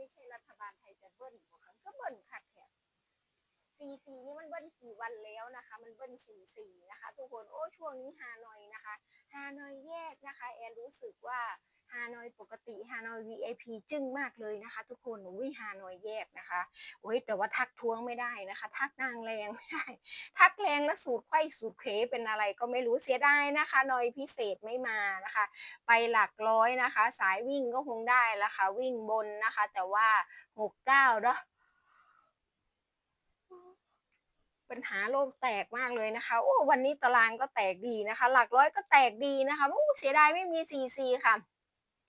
ม่ใช่รัฐบาลไทยจะเบิ้ลบ่คะก็เบิ้ลคัดแถบซีซีนี่มันเบิ้ลกี่วันแล้วนะคะ มันเบิ้ลสี่สี่นะคะ ทุกคนโอ้ช่วงนี้ฮานอยนะคะฮานอยแยกนะคะ แอนรู้สึกว่า ฮานอยปกติฮานอย VIP จึ้งมากเลยนะคะ ทุกคนวิฮานอยแยกนะคะโอ้ยแต่ว่าทักท้วงไม่ได้นะคะ ทักนางแรงไม่ได้ ทักแรงแล้วสูตรไข้สูตรเขเป็นอะไรก็ไม่รู้เสียดายนะคะนอยพิเศษไม่มานะคะ ไปหลักร้อยนะคะ สายวิ่งก็คงได้ละค่ะวิ่งบนนะคะ แต่ว่าหกเก้าเนาะปัญหาโลกแตกมากเลยนะคะ โอ้ วันนี้ตารางก็แตกดีนะคะ หลักร้อยก็แตกดีนะคะโอ้เสียดายไม่มีซีซีค่ะ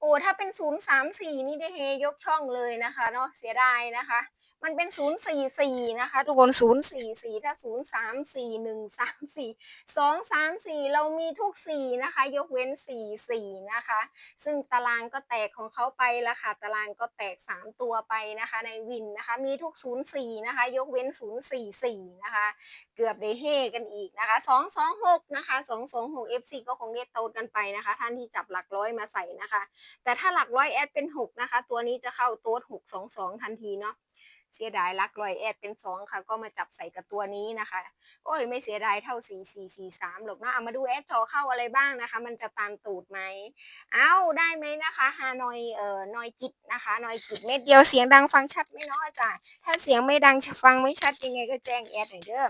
โอ้ถ้าเป็นศูนย์สามสี่นี่ได้เฮยกช่องเลยนะคะเนาะเสียดายนะคะ มันเป็นศูนย์สี่สี่นะคะ ทุกคนศูนย์สี่สี่ถ้าศูนย์สามสี่หนึ่งสามสี่สองสามสี่เรามีทุกสี่นะคะ ยกเว้นสี่สี่นะคะ ซึ่งตารางก็แตกของเขาไปล้วค่ะ ตารางก็แตกสามตัวไปนะคะ ในวินนะคะ มีทุกศูนย์สี่นะคะ ยกเว้นศูนย์สี่สี่นะคะ เกือบได้เฮกันอีกนะคะสองสองหกนะคะสองสองหกเอฟซีก็คงเรียกโตกันไปนะคะ ท่านที่จับหลักร้อยมาใส่นะคะแต่ถ้าหลักร้อยแอดเป็นหกนะคะ ตัวนี้จะเข้าโต๊ดหกสองสองทันทีเนาะเสียดายลักร้อยแอดเป็นสองค่ะ ก็มาจับใส่กับตัวนี้นะคะ โอ้ยไม่เสียดายเท่าสี่สี่สามหรอกนะเอามาดูแอดจอเข้าอะไรบ้างนะคะ มันจะตามตูดไหม เอาได้ไหมนะคะฮานอยเอ่อนอยกิจนะคะนอยกิจเม็ดเดียวเสียงดังฟังชัดไหมเนาะอาจารย์ถ้าเสียงไม่ดังฟังไม่ชัดยังไงก็แจ้งแอดหน่อยเด้อ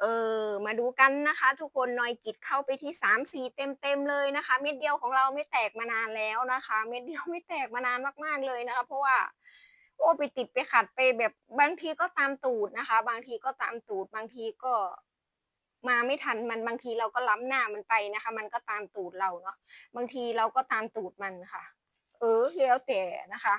เออมาดูกันนะคะ ทุกคนนอยกิจเข้าไปที่สามสี่เต็มเต็มเลยนะคะ เม็ดเดียวของเราไม่แตกมานานแล้วนะคะ เม็ดเดียวไม่แตกมานานมากๆเลยนะคะ เพราะว่าโอ้ไปติดไปขัดไปแบบบางทีก็ตามตูดนะคะ บางทีก็ตามตูด บางทีก็มาไม่ทันมันบางทีเราก็ล้ำหน้ามันไปนะคะ มันก็ตามตูดเราเนาะบางทีเราก็ตามตูดมันค่ะ เออแล้วแต่นะคะ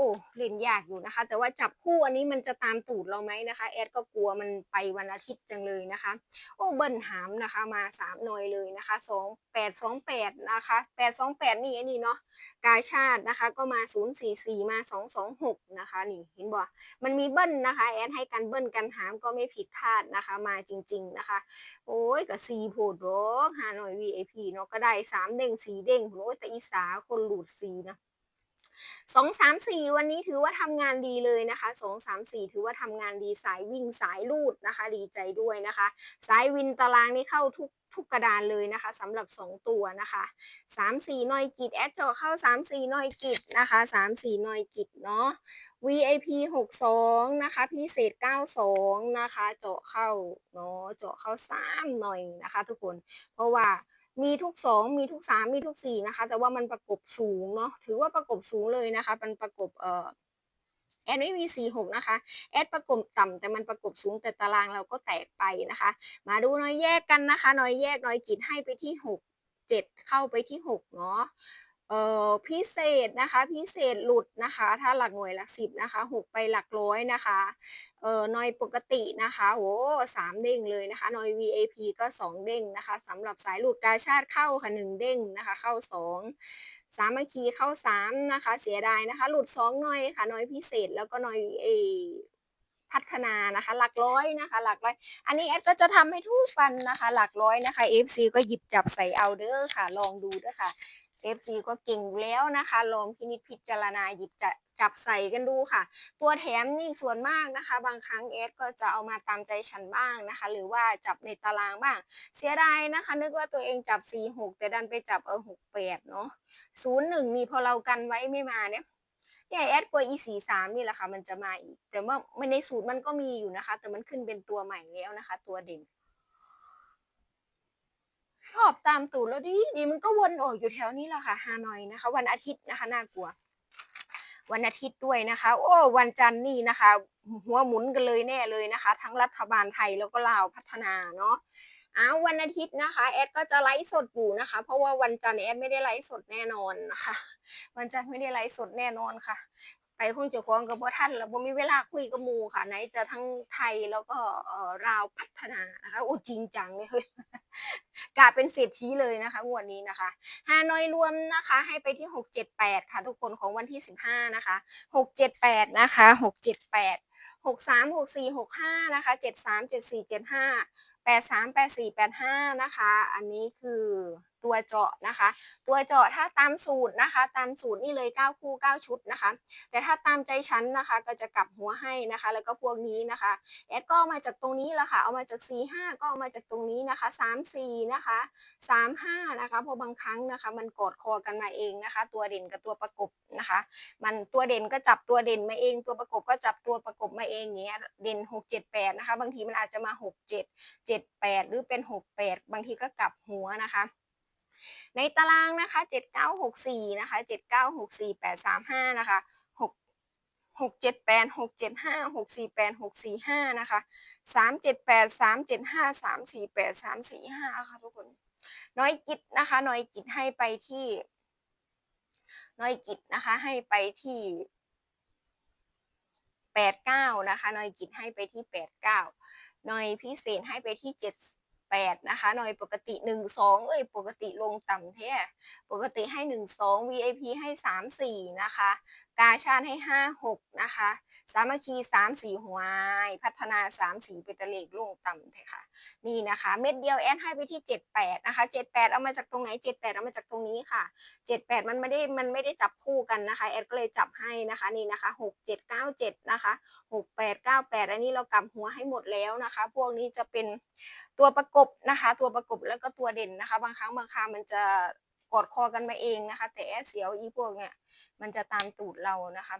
โอ้เล่นยากอยู่นะคะ แต่ว่าจับคู่อันนี้มันจะตามตูดเราไหมนะคะ แอดก็กลัวมันไปวันอาทิตย์จังเลยนะคะ โอ้เบิ้ลหามนะคะมาสามหน่วยเลยนะคะสองแปดสองแปดนะคะแปดสองแปดนี่อันนี้เนาะกายชาตินะคะก็มาศูนย์สี่สี่มาสองสองหกนะคะ นี่เห็นบ่มันมีเบิ้ลนะคะ แอดให้กันเบิ้ลกันหามก็ไม่ผิดคาดนะคะ มาจริง ๆนะคะ โอ้ยกับซีโพดโรกหาหน่อย VIP เนาะก็ได้สามเด้งสีเด้งโอ้ยแต่อีสาคนหลุดสีนะ สองสามสี่วันนี้ถือว่าทำงานดีเลยนะคะสองสามสี่ถือว่าทำงานดีสายวิ่งสายลูดนะคะ ดีใจด้วยนะคะ สายวินตารางนี่เข้าทุกทุกกระดานเลยนะคะสำหรับสองตัวนะคะสามสี่นอยกิจแอดเจาะเข้าสามสี่นอยกิจนะคะสามสี่นอยกิจเนาะ VIP หกสองนะคะพิเศษเก้าสองนะคะเจาะเข้าเนาะเจาะเข้าสามหน่อยนะคะ ทุกคนเพราะว่า มีทุกสองมีทุกสามมีทุกสี่นะคะ แต่ว่ามันประกบสูงเนาะถือว่าประกบสูงเลยนะคะ มันประกบเอ่อแอดไม่มีสี่หกนะคะ แอดประกบต่ำแต่มันประกบสูงแต่ตารางเราก็แตกไปนะคะ มาดูน้อยแยกกันนะคะ น้อยแยกน้อยกิดให้ไปที่หกเจ็ดเข้าไปที่หกเนาะ เอ่อพิเศษนะคะพิเศษหลุดนะคะ ถ้าหลักหน่วยหลักสิบนะคะหกไปหลักร้อยนะคะเอ่อนอยปกตินะคะโอ้สามเด้งเลยนะคะหน่อย VAP ก็สองเด้งนะคะสำหรับสายหลุดกาชาติเข้าค่ะหนึ่งเด้งนะคะเข้าสองสามัคคีเข้าสามนะคะเสียดายนะคะ หลุดสองหน่อยค่ะหน่อยพิเศษแล้วก็หน่อยเอพัฒนานะคะหลักร้อยนะคะ หลักร้อย อันนี้แอดก็จะทำให้ทุกวันนะคะ หลักร้อยนะคะ FC ก็หยิบจับใส่เอาเด้อค่ะ ลองดูด้อค่ะ FC ก็เก่งอยู่แล้วนะคะลองพินิจพิจารณาหยิบจะจับใส่กันดูค่ะ ตัวแถมนี่ส่วนมากนะคะ บางครั้งเอสก็จะเอามาตามใจฉันบ้างนะคะ หรือว่าจับในตารางบ้าง เสียดายนะคะ นึกว่าตัวเองจับ 4 6 แต่ดันไปจับเออ6 8เนาะ0 1นี่งมีพอเรากันไว้ไม่มาเนี่ยเนี่ยแอดกลัว e 4 3นี่แหละค่ะ มันจะมาอีก แต่ว่าในสูตรมันก็มีอยู่นะคะ แต่มันขึ้นเป็นตัวใหม่แล้วนะคะ ตัวเด่น ชอบตามตูดแล้วดิดีมันก็วนออกอยู่แถวนี้แหละค่ะฮานอยนะคะ วันอาทิตย์นะคะน่ากลัว วันอาทิตย์ด้วยนะคะ โอ้วันจันทร์นี่นะคะ หัวหมุนกันเลยแน่เลยนะคะ ทั้งรัฐบาลไทยแล้วก็ลาวพัฒนาเนาะอ้าววันอาทิตย์นะคะแอดก็จะไลฟ์สดอยู่นะคะ เพราะว่าวันจันทร์แอดไม่ได้ไลฟ์สดแน่นอนนะคะ วันจันทร์ไม่ได้ไลฟ์สดแน่นอนค่ะ ไปคงจะคล้องกับพ่อท่านแล้วบ่มีเวลาคุยกับมูค่ะ ไหนจะทั้งไทยแล้วก็อ่อราวพัฒนานะคะโอ้จริงจังเลย กลายเป็นเศรษฐีเลยนะคะงวดนี้นะคะฮานอยรวมนะคะ ให้ไปที่หกเจ็ดแปดค่ะทุกคนของวันที่สิบห้านะคะหกเจ็ดแปดนะคะหกเจ็ดแปดหกสามหกสี่หกห้านะคะเจ็ดสามเจ็ดสี่เจ็ดห้าแปดสามแปดสี่แปดห้านะคะ อันนี้คือ ตัวเจาะนะคะ ตัวเจาะถ้าตามสูตรนะคะ ตามสูตรนี่เลย 9 คู่ 9 ชุดนะคะ แต่ถ้าตามใจฉันนะคะ ก็จะกลับหัวให้นะคะ แล้วก็พวกนี้นะคะแอดก็ามาจากตรงนี้ละค่ะ เอามาจาก 4 5 ก็เอามาจากตรงนี้นะคะ 3 4 นะคะ 3 5 นะคะ เพราะบางครั้งนะคะ มันกอดคอกันมาเองนะคะ ตัวเด่นกับตัวประกบนะคะ มันตัวเด่นก็จับตัวเด่นมาเอง ตัวประกบก็จับตัวประกบมาเองอย่างเงี้ย เด่น 6 7 8 นะคะ บางทีมันอาจจะมา 6 7 7 8 หรือเป็น 6 8 บางทีก็กลับหัวนะคะ ในตารางนะคะ 7964 นะคะ 7964 835 นะคะ 6 678 675 648 645 นะคะ 378 375 348 345 ค่ะทุกคน น้อยกิจนะคะ น้อยกิจให้ไปที่ น้อยกิจนะคะ ให้ไปที่89นะคะ น้อยกิจให้ไปที่89น้อยพิเศษให้ไปที่7 แปดนะคะหน่อยปกติหนึ่งสองเอ้ยปกติลงต่ำแท้ปกติให้หนึ่งสอง VIP ให้สามสี่นะคะ กาชาติให้ 56 นะคะ สามัคคี 34 หัวายพัฒนา 34เป็นตะเลกลงต่ำแท้ค่ะ นี่นะคะ เม็ดเดียวแอดให้ไปที่ 78 นะคะ 78 เอามาจากตรงไหน 78 เอามาจากตรงนี้ค่ะ 78 มันไม่ได้ มันไม่ได้จับคู่กันนะคะ แอดก็เลยจับให้นะคะ นี่นะคะ 6797 นะคะ 6898 อันนี้เรากำหัวให้หมดแล้วนะคะ พวกนี้จะเป็นตัวประกบนะคะ ตัวประกบแล้วก็ตัวเด่นนะคะ บางครั้งบางครามันจะ กอดคอกันมาเองนะคะ แต่แอดเสียวอีพวกเนี่ย มันจะตามตูดเรานะคะ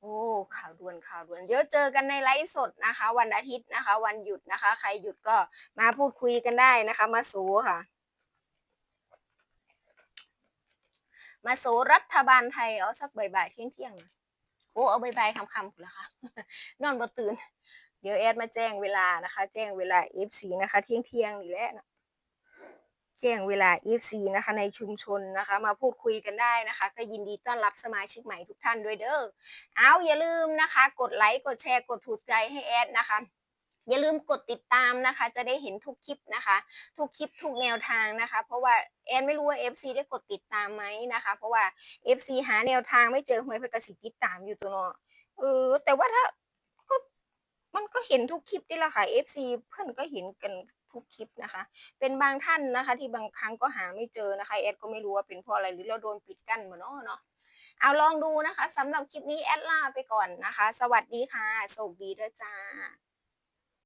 โอ้ข่าวด่วนข่าวด่วนเดี๋ยวเจอกันในไลฟ์สดนะคะ วันอาทิตย์นะคะ วันหยุดนะคะ ใครหยุดก็มาพูดคุยกันได้นะคะ มาสูค่ะ มาสูรัฐบาลไทยเอาสักบ่ายๆเที่ยงๆนะโอ้เอาบ่ายๆคำๆคุณละคะนอนบ่ตื่นเดี๋ยวแอดมาแจ้งเวลานะคะ แจ้งเวลา FC นะคะ เที่ยงๆนี่แหละนะ แจ้งเวลา FC นะคะในชุมชนนะคะ มาพูดคุยกันได้นะคะ ก็ยินดีต้อนรับสมาชิกใหม่ทุกท่านด้วยเด้อเอาอย่าลืมนะคะ กดไลค์กดแชร์กดถูกใจให้แอดนะคะ อย่าลืมกดติดตามนะคะ จะได้เห็นทุกคลิปนะคะ ทุกคลิปทุกแนวทางนะคะ เพราะว่าแอนไม่รู้ว่า FC ได้กดติดตามไหมนะคะ เพราะว่า FC หาแนวทางไม่เจอหวยเพนกระสิติดตามอยู่ตัวเนาะเออแต่ว่าถ้าก็มันก็เห็นทุกคลิปนี่แหละค่ะ FC เพื่อนก็เห็นกัน ทุกคลิปนะคะ เป็นบางท่านนะคะ ที่บางครั้งก็หาไม่เจอนะคะแอดก็ไม่รู้ว่าเป็นเพราะอะไรหรือเราโดนปิดกั้นมาเนาะเนาะเอาลองดูนะคะสำหรับคลิปนี้แอดลาไปก่อนนะคะ สวัสดีค่ะโชคดีด้วยจ้า